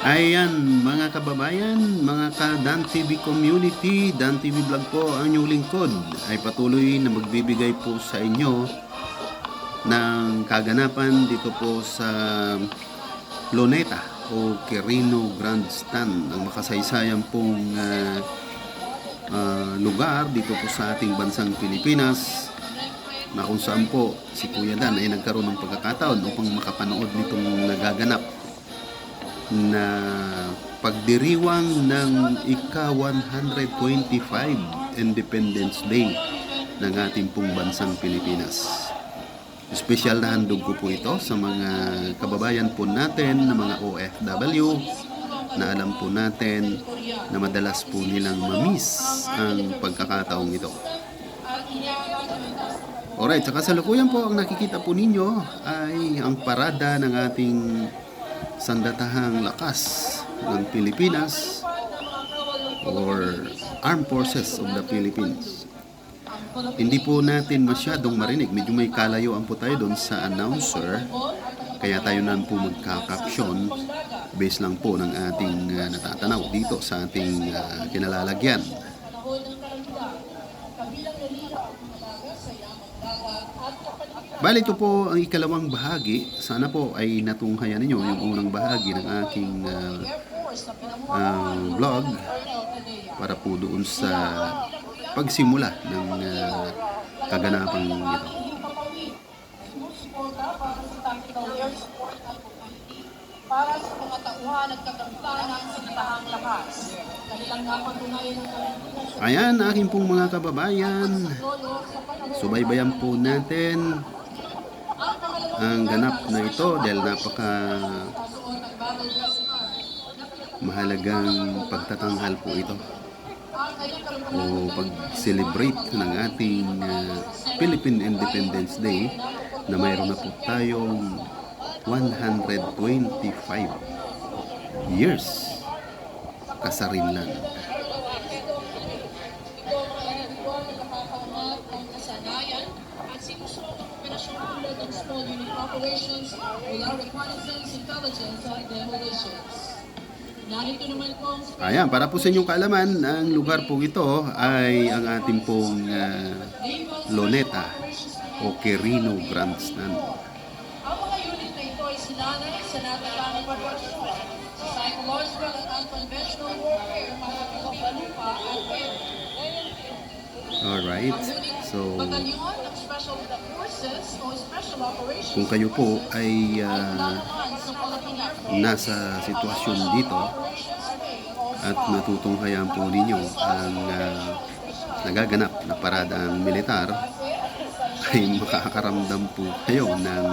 Ayan, mga kababayan, mga ka-Dan TV community, Dan TV vlog po ang inyong lingkod. Ay patuloy na magbibigay po sa inyo ng kaganapan dito po sa Luneta o Quirino Grandstand, ang makasaysayan pong ah, ah, lugar dito po sa ating bansang Pilipinas na kung saan po si Kuya Dan ay nagkaroon ng pagkakataon upang makapanood nitong nagaganap na pagdiriwang ng ika-125 Independence Day ng ating pong bansang Pilipinas. Espesyal na handog ko po ito sa mga kababayan po natin na mga OFW na alam po natin na madalas po nilang mamiss ang pagkakataong ito. Alright, sa kasalukuyan po ang nakikita po ninyo ay ang parada ng ating sandatahang lakas ng Pilipinas or Armed Forces of the Philippines. Hindi po natin masyadong marinig. Medyo may kalayuan po tayo doon sa announcer. Kaya tayo na po magka-caption based lang po ng ating uh, natatanaw dito sa ating uh, kinalalagyan. Bali ito po ang ikalawang bahagi. Sana po ay natunghayan ninyo yung unang bahagi ng aking uh, uh, vlog para po doon sa pagsimula ng uh, kaganapang ito. para sa mga tauhan at kagandahan ng sinatahang lakas. Kanilang napatunayan ng kalantinan Ayan, aking pong mga kababayan. sa Subaybayan po natin ang ganap na ito dahil napaka mahalagang pagtatanghal po ito o pag-celebrate ng ating uh, Philippine Independence Day na mayroon na po tayong 125 years kasarinlan. Operations mula reconnaissance, intelligence at demolitions. Narito naman po Ayan, para po sa inyong kaalaman, ang lugar po ito ay ang ating pong uh, Loneta o Quirino Grandstand. Ang mga unit na ito ay sinanay sa natatanong pagpasyon sa psychological at unconventional warfare para pagpapalupa at air. Alright, so batalyon ng Special Forces o Special Operations kung kayo po ay uh, nasa sitwasyon dito at natutunghayan po ninyo ang uh, nagaganap na paradang militar ay makakaramdam po kayo ng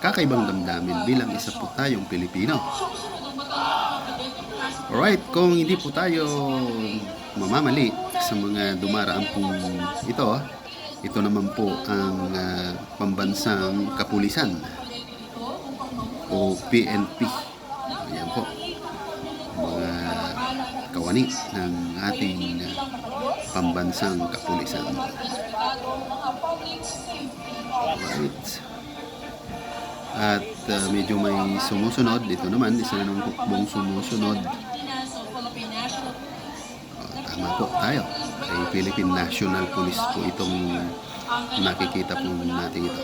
kakaibang damdamin bilang isa po tayong Pilipino. Alright, kung hindi po tayo mamamali sa mga dumaraan pong ito, ito naman po ang ah, pambansang kapulisan o PNP. Ayan po. Mga kawani ng ating ah, pambansang kapulisan. Alright. At ah, medyo may sumusunod. Ito naman, isa na ng hukbong sumusunod. Oh, tama po tayo. Ay Philippine National Police po itong nakikita po natin ito.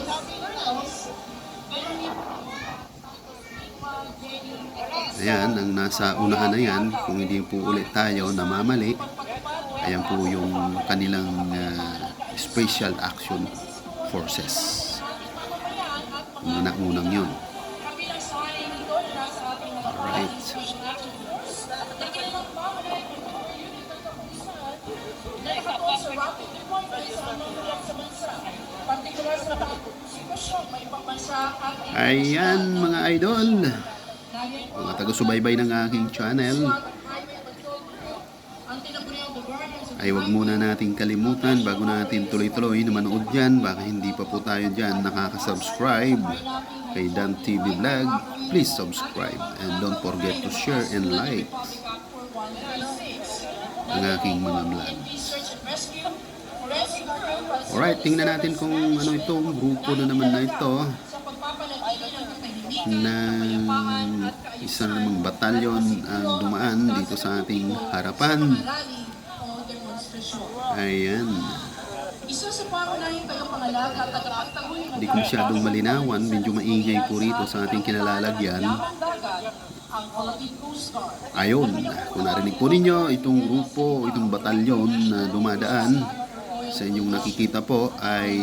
Ayan, ang nasa unahan na yan, kung hindi po ulit tayo namamali, ayan po yung kanilang ah, Special Action Forces. Yung unang yun. kabilang na nakatuon sa rapid deployment sa lugar sa bansa. Partikular sa mga sitwasyon may ibang bansa at Ayan mga idol, mga taga-subaybay ng aking channel, ay wag muna nating kalimutan bago natin tuloy-tuloy na manood dyan baka hindi pa po tayo dyan nakaka-subscribe kay Dan TV Vlog. Please subscribe and don't forget to share and like ang aking mga vlog alright tingnan natin kung ano itong grupo na naman na ito ng ng isa namang batalyon ang dumaan dito sa ating harapan. Ayan. Isa sa pangunahing Hindi ko masyadong malinawan. Medyo maingay po rito sa ating kinalalagyan. Ayun. Kung narinig po ninyo, itong grupo, itong batalyon na dumadaan sa inyong nakikita po ay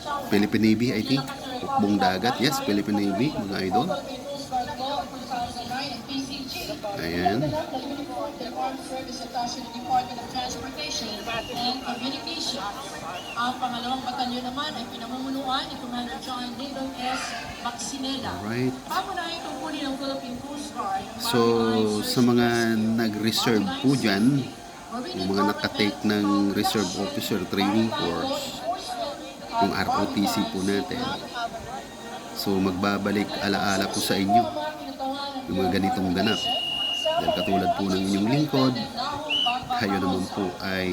Lachaw. Philippine Navy, I think. Hukbong dagat. Yes, Philippine Navy, mga idol. Philippine Coast Guard Law 2009 and PCG. Ayan. Pinanap na uniform ng Armed Service Attache ng Department of Transportation and Communication. Ang pangalawang batalyon naman ay pinamumunuan ni Commander John Dayton S. Baxinela. Alright. Pangunahing tungkulin ng Philippine Coast Guard. So, sa mga nag-reserve po dyan, yung mga nakatake ng Reserve Officer Training Course, yung ROTC po natin. So, magbabalik alaala po sa inyo yung mga ganitong ganap. Dahil katulad po ng inyong lingkod, kayo naman po ay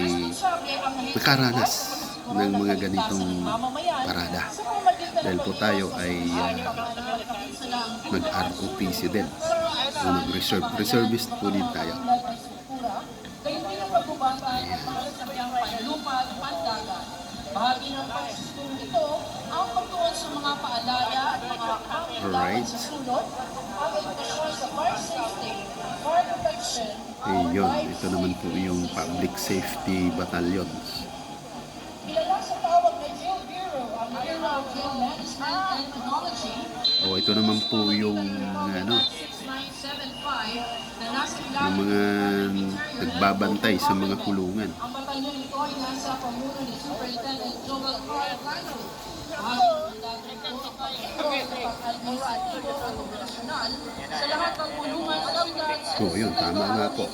nakaranas ng mga ganitong parada. Dahil po tayo ay uh, nag-ROTC din. So, nag-reserve, reservist po din tayo. Bahagi ng pagsistong ito ang pagtuon sa mga paalala at mga pangit Ayun, ito naman po yung Public Safety Battalions. Kilala sa tawag na Jail Bureau, ang Bureau of Jail Management and Technology, O ito naman po yung ano, 6975 na nasa yung mga nagbabantay sa mga kulungan. Ang batalyon ito ay nasa pamuno ni Superintendent Joel R. Oo, yun, tama nga po.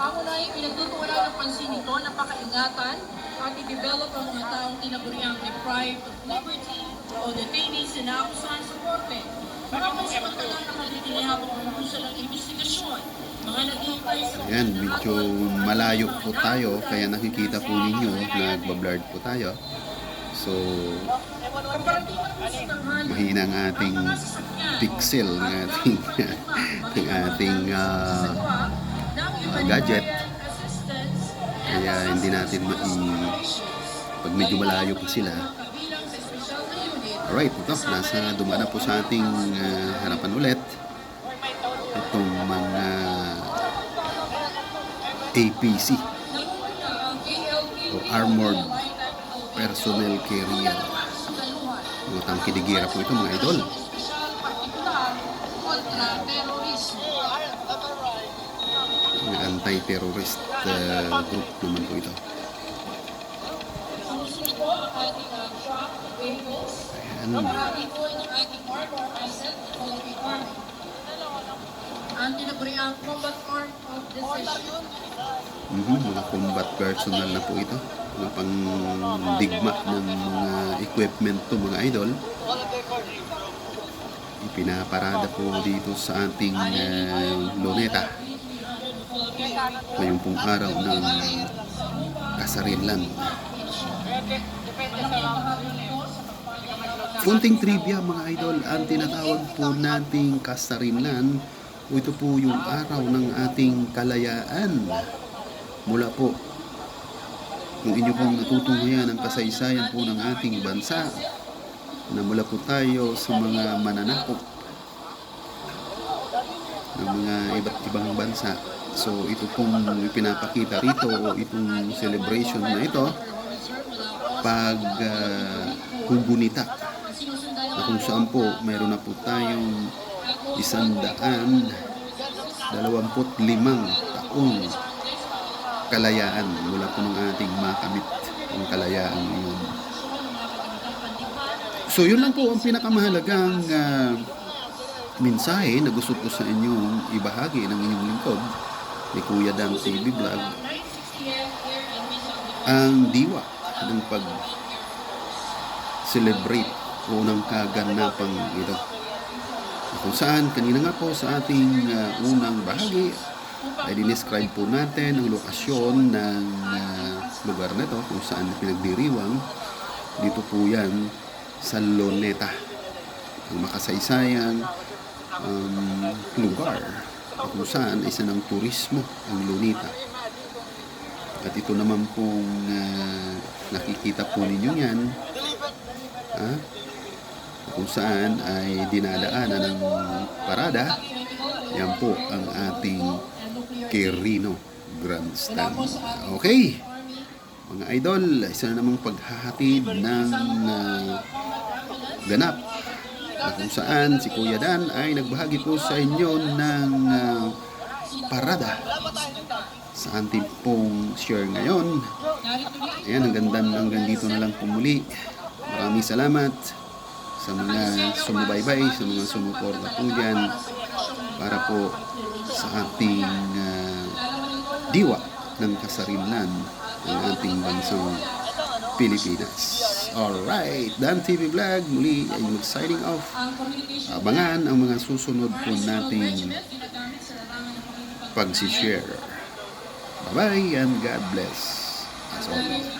Pangunahing pinagtutuunan ng pansin nito na pakaingatan at i-develop ang mga taong tinaguriang deprived of liberty o detainees na naakusahan sa korte. Mga pansamantala na magtitinihabang umuusal ng investigasyon, mga naghihintay sa Ayan, medyo malayo po tayo, kaya nakikita po ninyo, nagbablurred po tayo. So, mahina ang ating pixel ng ating, ng ating ah, gadget. Kaya hindi natin mai... Pag medyo malayo pa sila, Alright, ito, nasa dumana po sa ating ah, harapan ulit. Itong mga APC o Armored Personnel Carrier. Mga tangkidigira po ito mga idol. Anti-terrorist ah, group naman po ito. Ayan. Ang tinaguriang combat arm of decision. Mhm, mga combat personnel na po ito. Mga pangdigma ng mga equipment to mga idol. Ipinaparada po dito sa ating uh, luneta. Ngayong pong araw ng kasarinlan. Kunting trivia mga idol, ang tinatawag po nating kasarinlan, ito po yung araw ng ating kalayaan. Mula po kung inyo pong natutunghayan ang kasaysayan po ng ating bansa na mula po tayo sa mga mananakop ng mga iba't ibang bansa. So ito pong ipinapakita rito o itong celebration na ito pag uh, kugunita na kung saan po mayroon na po tayong isang daan dalawamput limang taong kalayaan mula po ng ating makamit ang kalayaan yun. So yun lang po ang pinakamahalagang ah, mensahe na gusto ko sa inyong ibahagi ng inyong lingkod ni Kuya Dam TV Vlog ang diwa ng pag celebrate o ng kaganapang ito. Kung saan, kanina nga po sa ating ah, unang bahagi, ay dinescribe po natin ang lokasyon ng ah, lugar na ito kung saan pinagdiriwang Dito po yan sa Loneta. Ang makasaysayan um, lugar na kung saan isa ng turismo ang Lunita. At ito naman pong ah, nakikita po ninyo yan ha? kung saan ay dinadaanan ng parada yan po ang ating Quirino Grandstand. Okay, mga idol, isa na namang paghahatid ng ah, ganap na kung saan si Kuya Dan ay nagbahagi po sa inyo ng ah, parada sa ating pong share ngayon. Ayan, ang ganda hanggang dito na lang po muli. Maraming salamat sa mga sumubaybay, sa mga sumuporta po dyan para po sa ating ah, diwa ng kasarilan ng ating bansang Pilipinas. Alright, Dan TV Vlog muli ay mag-signing off. Abangan ang mga susunod po nating pag-share. Bye-bye and God bless. As always.